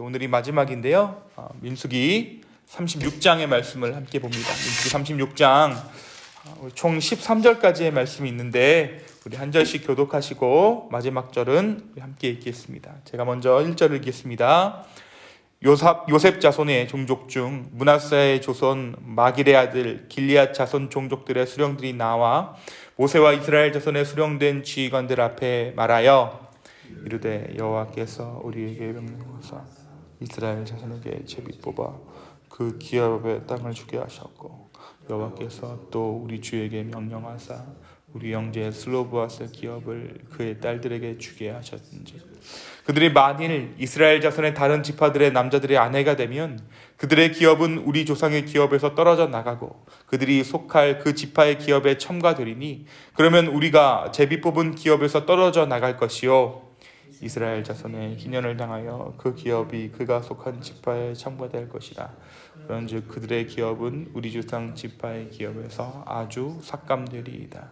오늘이 마지막인데요. 어, 민수기 36장의 말씀을 함께 봅니다. 민수기 36장 어, 총 13절까지의 말씀이 있는데 우리 한 절씩 교독하시고 마지막 절은 함께 읽겠습니다. 제가 먼저 1절을 읽겠습니다. 요삽, 요셉 자손의 종족 중 문하사의 조선 마길의 아들 길리앗 자손 종족들의 수령들이 나와 모세와 이스라엘 자손의 수령된 지휘관들 앞에 말하여 이르되 여호와께서 우리에게 명령하사 이스라엘 자손에게 제비 뽑아 그 기업의 땅을 주게 하셨고 여호와께서 또 우리 주에게 명령하사 우리 형제 슬로브아스 기업을 그의 딸들에게 주게 하셨는지. 그들이 만일 이스라엘 자손의 다른 지파들의 남자들의 아내가 되면 그들의 기업은 우리 조상의 기업에서 떨어져 나가고 그들이 속할 그 지파의 기업에 첨가되리니 그러면 우리가 제비 뽑은 기업에서 떨어져 나갈 것이요 이스라엘 자손의 희년을 당하여 그 기업이 그가 속한 지파에 첨가될 것이라. 그런즉 그들의 기업은 우리 조상 지파의 기업에서 아주 삭감되리이다.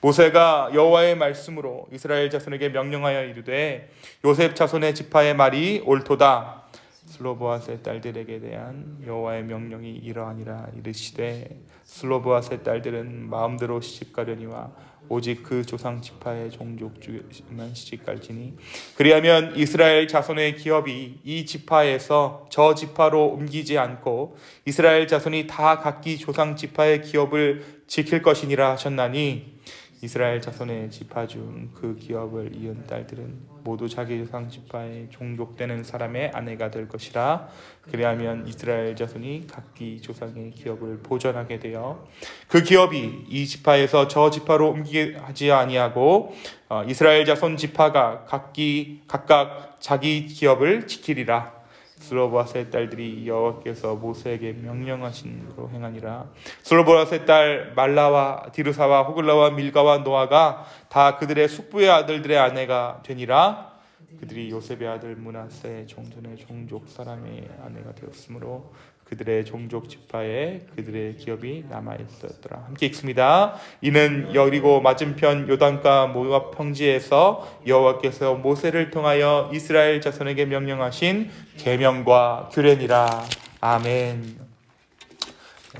모세가 여호와의 말씀으로 이스라엘 자손에게 명령하여 이르되 요셉 자손의 지파의 말이 옳도다. 슬로보아스의 딸들에게 대한 여호와의 명령이 이러하니라 이르시되 슬로보아스의 딸들은 마음대로 시집가려니와 오직 그 조상 지파의 종족 중에만 시집갈지니. 그리하면 이스라엘 자손의 기업이 이 지파에서 저 지파로 옮기지 않고 이스라엘 자손이 다 각기 조상 지파의 기업을 지킬 것이니라 하셨나니 이스라엘 자손의 지파 중 그 기업을 이은 딸들은 모두 자기 조상 지파의 종족되는 사람의 아내가 될 것이라. 그리하면 이스라엘 자손이 각기 조상의 기업을 보전하게 되어 그 기업이 이 지파에서 저 지파로 옮기게 하지 아니하고 어, 이스라엘 자손 지파가 각기 각각 자기 기업을 지키리라 슬로보아스의 딸들이 여호와께서 모세에게 명령하신 대로 행하니라. 슬로보아스의 딸 말라와 디르사와 호글라와 밀가와 노아가 다 그들의 숙부의 아들들의 아내가 되니라. 그들이 요셉의 아들 문하세 종전의 종족 사람의 아내가 되었으므로 그들의 종족 지파에 그들의 기업이 남아 있었더라. 함께 읽습니다. 이는 여리고 맞은편 요단가 모압 평지에서 여호와께서 모세를 통하여 이스라엘 자손에게 명령하신 계명과 규례니라. 아멘.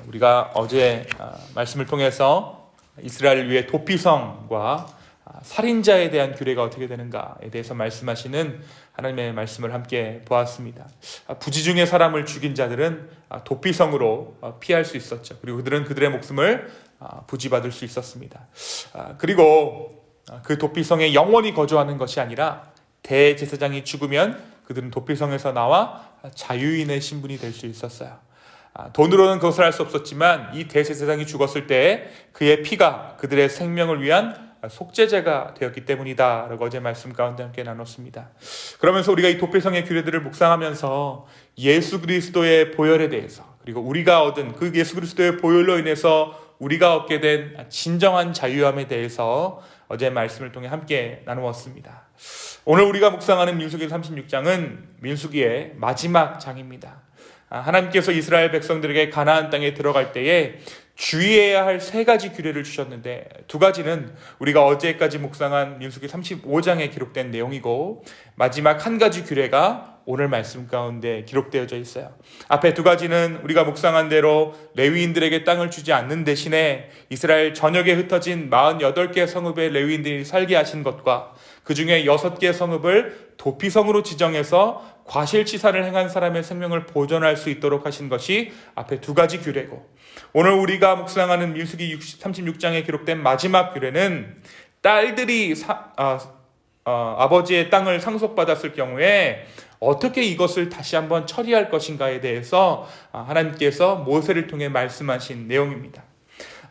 우리가 어제 아, 말씀을 통해서 이스라엘을 위해 도피성과 아, 살인자에 대한 규례가 어떻게 되는가에 대해서 말씀하시는 하나님의 말씀을 함께 보았습니다. 아, 부지 중에 사람을 죽인 자들은 아, 도피성으로 어, 피할 수 있었죠. 그리고 그들은 그들의 목숨을 아, 부지받을 수 있었습니다. 아, 그리고 아, 그 도피성에 영원히 거주하는 것이 아니라 대제사장이 죽으면 그들은 도피성에서 나와 자유인의 신분이 될 수 있었어요. 아, 돈으로는 그것을 할수 없었지만 이 대제사장이 죽었을 때 그의 피가 그들의 생명을 위한 속죄제가 되었기 때문이다 라고 어제 말씀 가운데 함께 나눴습니다. 그러면서 우리가 이 도피성의 규례들을 묵상하면서 예수 그리스도의 보혈에 대해서 그리고 우리가 얻은 그 예수 그리스도의 보혈로 인해서 우리가 얻게 된 진정한 자유함에 대해서 어제 말씀을 통해 함께 나누었습니다. 오늘 우리가 묵상하는 민수기 36장은 민수기의 마지막 장입니다. 아, 하나님께서 이스라엘 백성들에게 가나안 땅에 들어갈 때에 주의해야 할 세 가지 규례를 주셨는데 두 가지는 우리가 어제까지 묵상한 민수기 35장에 기록된 내용이고 마지막 한 가지 규례가 오늘 말씀 가운데 기록되어져 있어요. 앞에 두 가지는 우리가 묵상한 대로 레위인들에게 땅을 주지 않는 대신에 이스라엘 전역에 흩어진 48개 성읍의 레위인들이 살게 하신 것과 그 중에 6개 성읍을 도피성으로 지정해서 과실치사를 행한 사람의 생명을 보존할 수 있도록 하신 것이 앞에 두 가지 규례고 오늘 우리가 묵상하는 민수기 36장에 기록된 마지막 규례는 딸들이 사, 아, 어, 아버지의 땅을 상속받았을 경우에 어떻게 이것을 다시 한번 처리할 것인가에 대해서 아, 하나님께서 모세를 통해 말씀하신 내용입니다.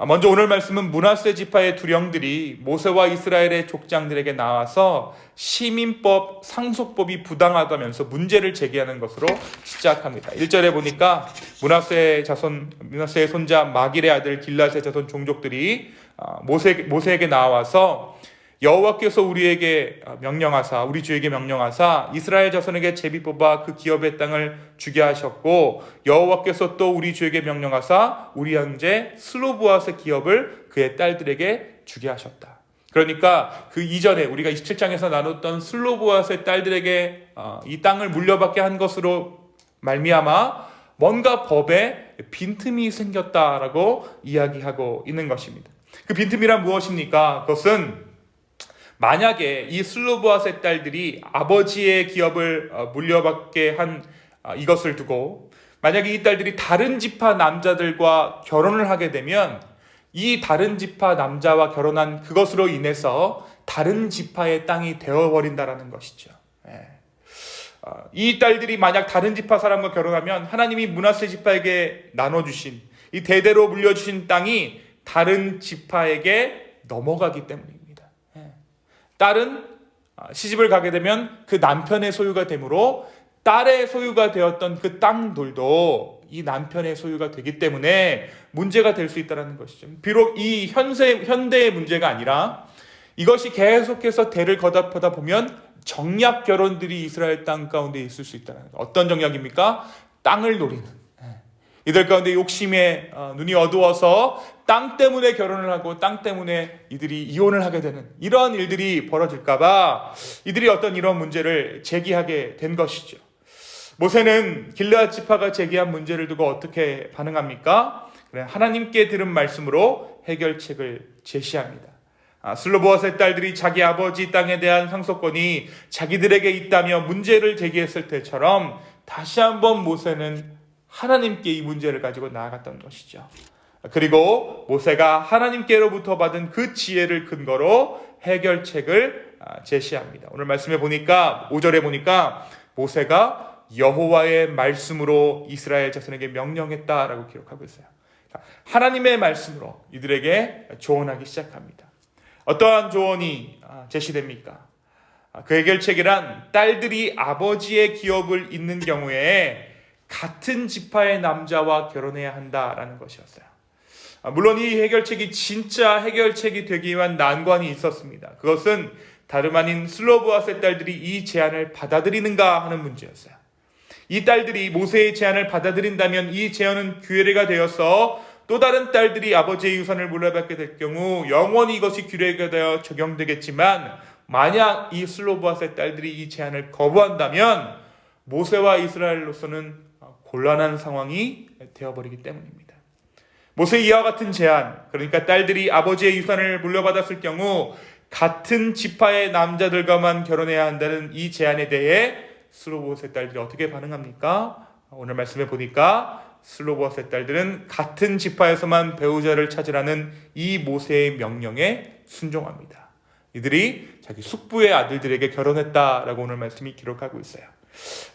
아, 먼저 오늘 말씀은 문하세 지파의 두령들이 모세와 이스라엘의 족장들에게 나와서 시민법 상속법이 부당하다면서 문제를 제기하는 것으로 시작합니다. 1절에 보니까 문하세 자손 문하세의 손자 마길의 아들 길라세 자손 종족들이 아, 모세 모세에게 나와서 여호와께서 우리에게 명령하사 우리 주에게 명령하사 이스라엘 자손에게 제비 뽑아 그 기업의 땅을 주게 하셨고 여호와께서 또 우리 주에게 명령하사 우리 형제 슬로브아스 기업을 그의 딸들에게 주게 하셨다. 그러니까 그 이전에 우리가 27장에서 나눴던 슬로보아스의 딸들에게 어, 이 땅을 물려받게 한 것으로 말미암아 뭔가 법에 빈틈이 생겼다라고 이야기하고 있는 것입니다. 그 빈틈이란 무엇입니까? 그것은 만약에 이 슬로보아스의 딸들이 아버지의 기업을 어, 물려받게 한 어, 이것을 두고 만약에 이 딸들이 다른 지파 남자들과 결혼을 하게 되면 이 다른 지파 남자와 결혼한 그것으로 인해서 다른 지파의 땅이 되어버린다라는 것이죠. 예. 어, 이 딸들이 만약 다른 지파 사람과 결혼하면 하나님이 문하세 지파에게 나눠주신 이 대대로 물려주신 땅이 다른 지파에게 넘어가기 때문입니다. 예. 딸은 아, 시집을 가게 되면 그 남편의 소유가 되므로 딸의 소유가 되었던 그 땅들도 이 남편의 소유가 되기 때문에 문제가 될 수 있다는 것이죠. 비록 이 현세, 현대의 문제가 아니라 이것이 계속해서 대를 거듭하다 보면 정략 결혼들이 이스라엘 땅 가운데 있을 수 있다는 것. 어떤 정략입니까? 땅을 노리는. 예. 이들 가운데 욕심에 어, 눈이 어두워서 땅 때문에 결혼을 하고 땅 때문에 이들이 이혼을 하게 되는 이런 일들이 벌어질까봐 이들이 어떤 이런 문제를 제기하게 된 것이죠. 모세는 길르앗 지파가 제기한 문제를 두고 어떻게 반응합니까? 하나님께 들은 말씀으로 해결책을 제시합니다. 아, 슬로보아스의 딸들이 자기 아버지 땅에 대한 상속권이 자기들에게 있다며 문제를 제기했을 때처럼 다시 한번 모세는 하나님께 이 문제를 가지고 나아갔던 것이죠. 그리고 모세가 하나님께로부터 받은 그 지혜를 근거로 해결책을 아, 제시합니다. 오늘 말씀에 보니까 5절에 보니까 모세가 여호와의 말씀으로 이스라엘 자손에게 명령했다라고 기록하고 있어요. 하나님의 말씀으로 이들에게 조언하기 시작합니다. 어떠한 조언이 아, 제시됩니까? 아, 그 해결책이란 딸들이 아버지의 기업을 잇는 경우에 같은 지파의 남자와 결혼해야 한다라는 것이었어요. 아, 물론 이 해결책이 진짜 해결책이 되기 위한 난관이 있었습니다. 그것은 다름 아닌 슬로브아스의 딸들이 이 제안을 받아들이는가 하는 문제였어요. 이 딸들이 모세의 제안을 받아들인다면 이 제안은 규례가 되어서 또 다른 딸들이 아버지의 유산을 물려받게 될 경우 영원히 이것이 규례가 되어 적용되겠지만 만약 이 슬로브아스의 딸들이 이 제안을 거부한다면 모세와 이스라엘로서는 곤란한 상황이 되어버리기 때문입니다. 모세 이와 같은 제안, 그러니까 딸들이 아버지의 유산을 물려받았을 경우 같은 지파의 남자들과만 결혼해야 한다는 이 제안에 대해 슬로보스의 딸들이 어떻게 반응합니까? 오늘 말씀에 보니까 슬로보스의 딸들은 같은 지파에서만 배우자를 찾으라는 이 모세의 명령에 순종합니다. 이들이 자기 숙부의 아들들에게 결혼했다라고 오늘 말씀이 기록하고 있어요.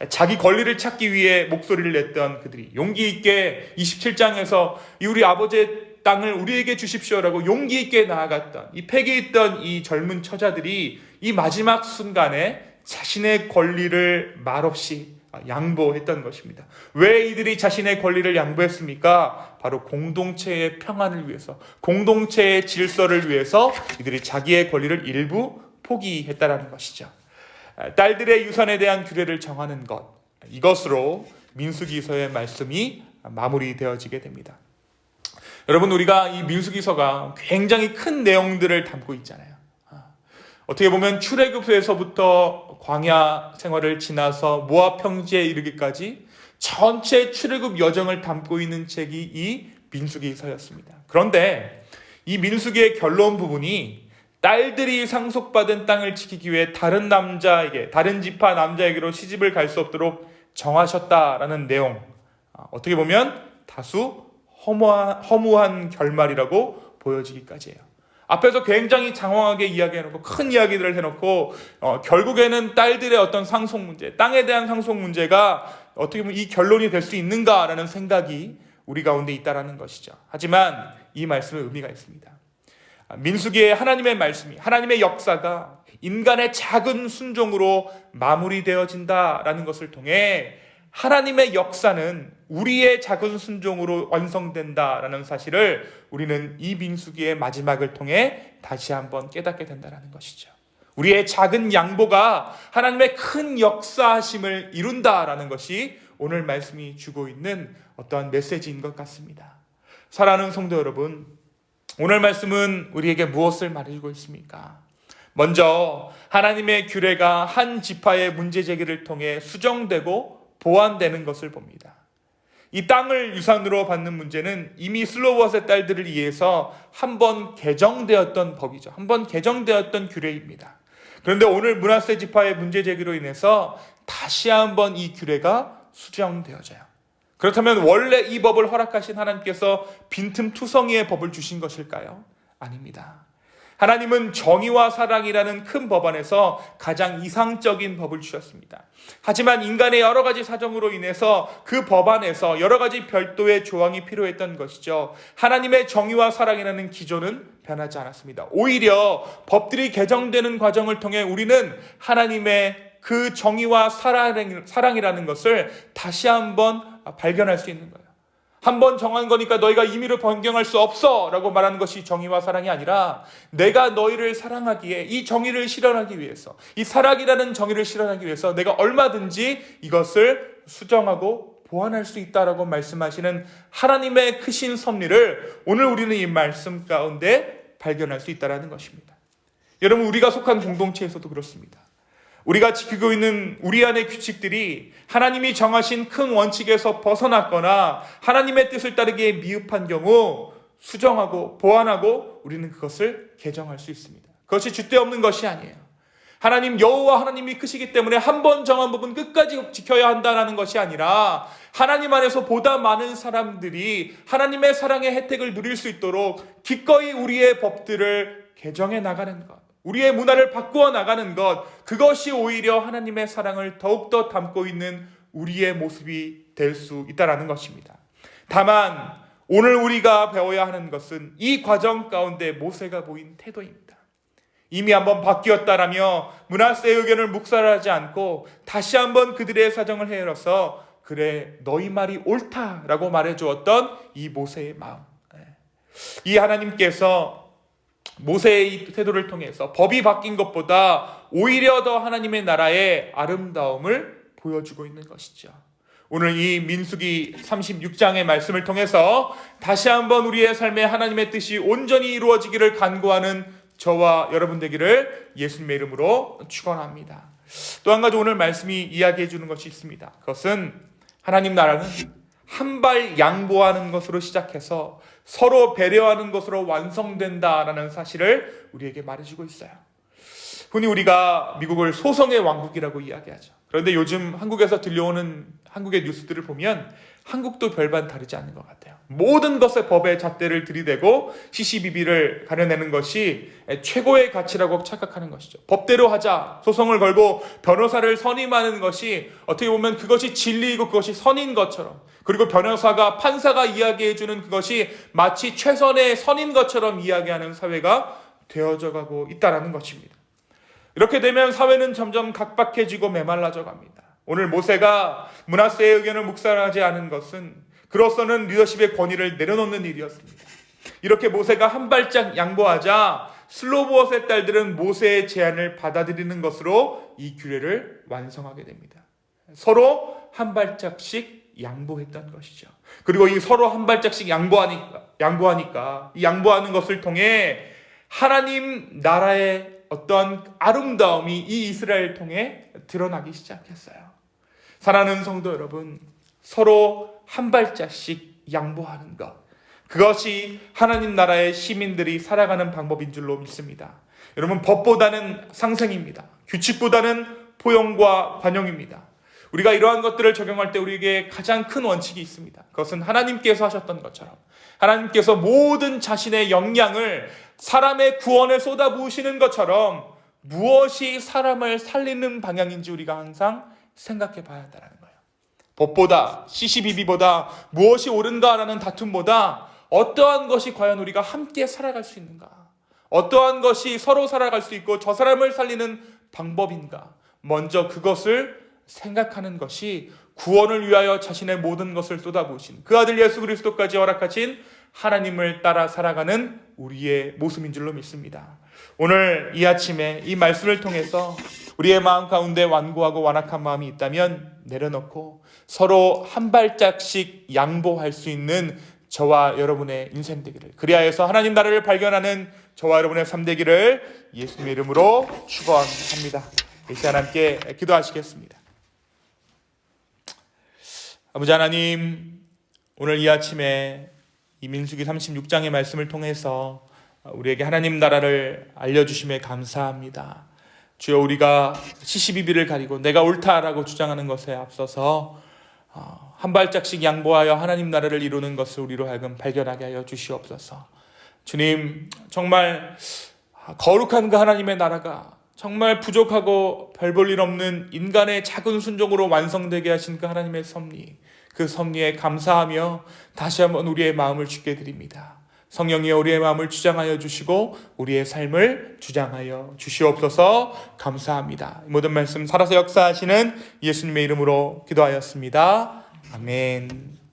자기 권리를 찾기 위해 목소리를 냈던 그들이 용기 있게 27장에서 우리 아버지의 땅을 우리에게 주십시오라고 용기 있게 나아갔던 이 팩에 있던 이 젊은 처자들이 이 마지막 순간에 자신의 권리를 말없이 양보했던 것입니다. 왜 이들이 자신의 권리를 양보했습니까? 바로 공동체의 평안을 위해서, 공동체의 질서를 위해서 이들이 자기의 권리를 일부 포기했다라는 것이죠. 딸들의 유산에 대한 규례를 정하는 것, 이것으로 민수기서의 말씀이 마무리되어지게 됩니다. 여러분, 우리가 이 민수기서가 굉장히 큰 내용들을 담고 있잖아요. 어떻게 보면 출애굽에서부터 광야 생활을 지나서 모압 평지에 이르기까지 전체 출애굽 여정을 담고 있는 책이 이 민수기서였습니다. 그런데 이 민수기의 결론 부분이 딸들이 상속받은 땅을 지키기 위해 다른 남자에게 다른 지파 남자에게로 시집을 갈 수 없도록 정하셨다라는 내용 아, 어떻게 보면 다수 허무한, 허무한 결말이라고 보여지기까지예요. 앞에서 굉장히 장황하게 이야기해놓고 큰 이야기들을 해놓고 어, 결국에는 딸들의 어떤 상속 문제, 땅에 대한 상속 문제가 어떻게 보면 이 결론이 될 수 있는가라는 생각이 우리 가운데 있다라는 것이죠. 하지만 이 말씀은 의미가 있습니다. 민수기의 하나님의 말씀이 하나님의 역사가 인간의 작은 순종으로 마무리되어진다라는 것을 통해 하나님의 역사는 우리의 작은 순종으로 완성된다라는 사실을 우리는 이 민수기의 마지막을 통해 다시 한번 깨닫게 된다는 것이죠. 우리의 작은 양보가 하나님의 큰 역사하심을 이룬다라는 것이 오늘 말씀이 주고 있는 어떠한 메시지인 것 같습니다. 사랑하는 성도 여러분, 오늘 말씀은 우리에게 무엇을 말해주고 있습니까? 먼저 하나님의 규례가 한 지파의 문제 제기를 통해 수정되고 보완되는 것을 봅니다. 이 땅을 유산으로 받는 문제는 이미 슬로워스의 딸들을 위해서 한 번 개정되었던 법이죠. 한 번 개정되었던 규례입니다. 그런데 오늘 문하세 지파의 문제 제기로 인해서 다시 한번 이 규례가 수정되어져요. 그렇다면 원래 이 법을 허락하신 하나님께서 빈틈투성이의 법을 주신 것일까요? 아닙니다. 하나님은 정의와 사랑이라는 큰 법 안에서 가장 이상적인 법을 주셨습니다. 하지만 인간의 여러 가지 사정으로 인해서 그 법 안에서 여러 가지 별도의 조항이 필요했던 것이죠. 하나님의 정의와 사랑이라는 기조는 변하지 않았습니다. 오히려 법들이 개정되는 과정을 통해 우리는 하나님의 그 정의와 사랑이라는 것을 다시 한번 발견할 수 있는 거예요. 한 번 정한 거니까 너희가 임의로 변경할 수 없어 라고 말하는 것이 정의와 사랑이 아니라 내가 너희를 사랑하기에 이 정의를 실현하기 위해서 이 사랑이라는 정의를 실현하기 위해서 내가 얼마든지 이것을 수정하고 보완할 수 있다라고 말씀하시는 하나님의 크신 섭리를 오늘 우리는 이 말씀 가운데 발견할 수 있다라는 것입니다. 여러분 우리가 속한 공동체에서도 그렇습니다. 우리가 지키고 있는 우리 안의 규칙들이 하나님이 정하신 큰 원칙에서 벗어났거나 하나님의 뜻을 따르기에 미흡한 경우 수정하고 보완하고 우리는 그것을 개정할 수 있습니다. 그것이 줏대 없는 것이 아니에요. 하나님 여호와 하나님이 크시기 때문에 한 번 정한 부분 끝까지 지켜야 한다는 것이 아니라 하나님 안에서 보다 많은 사람들이 하나님의 사랑의 혜택을 누릴 수 있도록 기꺼이 우리의 법들을 개정해 나가는 것. 우리의 문화를 바꾸어 나가는 것, 그것이 오히려 하나님의 사랑을 더욱더 담고 있는 우리의 모습이 될 수 있다라는 것입니다. 다만, 오늘 우리가 배워야 하는 것은 이 과정 가운데 모세가 보인 태도입니다. 이미 한번 바뀌었다라며 문하세의 의견을 묵살하지 않고 다시 한번 그들의 사정을 헤아려서 그래 너희 말이 옳다라고 말해 주었던 이 모세의 마음. 네. 이 하나님께서 모세의 태도를 통해서 법이 바뀐 것보다 오히려 더 하나님의 나라의 아름다움을 보여주고 있는 것이죠. 오늘 이 민수기 36장의 말씀을 통해서 다시 한번 우리의 삶에 하나님의 뜻이 온전히 이루어지기를 간구하는 저와 여러분 되기를 예수님의 이름으로 축원합니다. 또 한 가지 오늘 말씀이 이야기해 주는 것이 있습니다. 그것은 하나님 나라는 한 발 양보하는 것으로 시작해서 서로 배려하는 것으로 완성된다라는 사실을 우리에게 말해주고 있어요. 흔히 우리가 미국을 소성의 왕국이라고 이야기하죠. 그런데 요즘 한국에서 들려오는 한국의 뉴스들을 보면 한국도 별반 다르지 않는 것 같아요. 모든 것에 법의 잣대를 들이대고 CCBB를 가려내는 것이 최고의 가치라고 착각하는 것이죠. 법대로 하자, 소송을 걸고 변호사를 선임하는 것이 어떻게 보면 그것이 진리이고 그것이 선인 것처럼 그리고 변호사가 판사가 이야기해주는 그것이 마치 최선의 선인 것처럼 이야기하는 사회가 되어져 가고 있다는 것입니다. 이렇게 되면 사회는 점점 각박해지고 메말라져 갑니다. 오늘 모세가 문하세의 의견을 묵살하지 않은 것은 그로서는 리더십의 권위를 내려놓는 일이었습니다. 이렇게 모세가 한 발짝 양보하자 슬로보엇의 딸들은 모세의 제안을 받아들이는 것으로 이 규례를 완성하게 됩니다. 서로 한 발짝씩 양보했던 것이죠. 그리고 이 서로 한 발짝씩 양보하니까, 양보하니까 이 양보하는 것을 통해 하나님 나라의 어떤 아름다움이 이 이스라엘 통해 드러나기 시작했어요. 사랑하는 성도 여러분, 서로 한 발짝씩 양보하는 것. 그것이 하나님 나라의 시민들이 살아가는 방법인 줄로 믿습니다. 여러분, 법보다는 상생입니다. 규칙보다는 포용과 관용입니다. 우리가 이러한 것들을 적용할 때 우리에게 가장 큰 원칙이 있습니다. 그것은 하나님께서 하셨던 것처럼 하나님께서 모든 자신의 역량을 사람의 구원에 쏟아부으시는 것처럼 무엇이 사람을 살리는 방향인지 우리가 항상 생각해 봐야 한다는 거예요. 법보다, CCBB보다 무엇이 옳은가라는 다툼보다 어떠한 것이 과연 우리가 함께 살아갈 수 있는가? 어떠한 것이 서로 살아갈 수 있고 저 사람을 살리는 방법인가? 먼저 그것을 생각하는 것이 구원을 위하여 자신의 모든 것을 쏟아부으신 그 아들 예수 그리스도까지 허락하신 하나님을 따라 살아가는 우리의 모습인 줄로 믿습니다. 오늘 이 아침에 이 말씀을 통해서 우리의 마음 가운데 완고하고 완악한 마음이 있다면 내려놓고 서로 한 발짝씩 양보할 수 있는 저와 여러분의 인생 되기를 그리하여서 하나님 나라를 발견하는 저와 여러분의 삶 되기를 예수님의 이름으로 축원합니다. 이 시간 함께 기도하시겠습니다. 아버지 하나님, 오늘 이 아침에 이 민수기 36장의 말씀을 통해서 우리에게 하나님 나라를 알려주심에 감사합니다. 주여 우리가 시시비비를 가리고 내가 옳다라고 주장하는 것에 앞서서 어, 한 발짝씩 양보하여 하나님 나라를 이루는 것을 우리로 하여금 발견하게 하여 주시옵소서. 주님 정말 거룩한 그 하나님의 나라가 정말 부족하고 별 볼 일 없는 인간의 작은 순종으로 완성되게 하신 그 하나님의 섭리, 그 섭리에 감사하며 다시 한번 우리의 마음을 주게 드립니다. 성령이 우리의 마음을 주장하여 주시고 우리의 삶을 주장하여 주시옵소서 감사합니다. 이 모든 말씀 살아서 역사하시는 예수님의 이름으로 기도하였습니다. 아멘.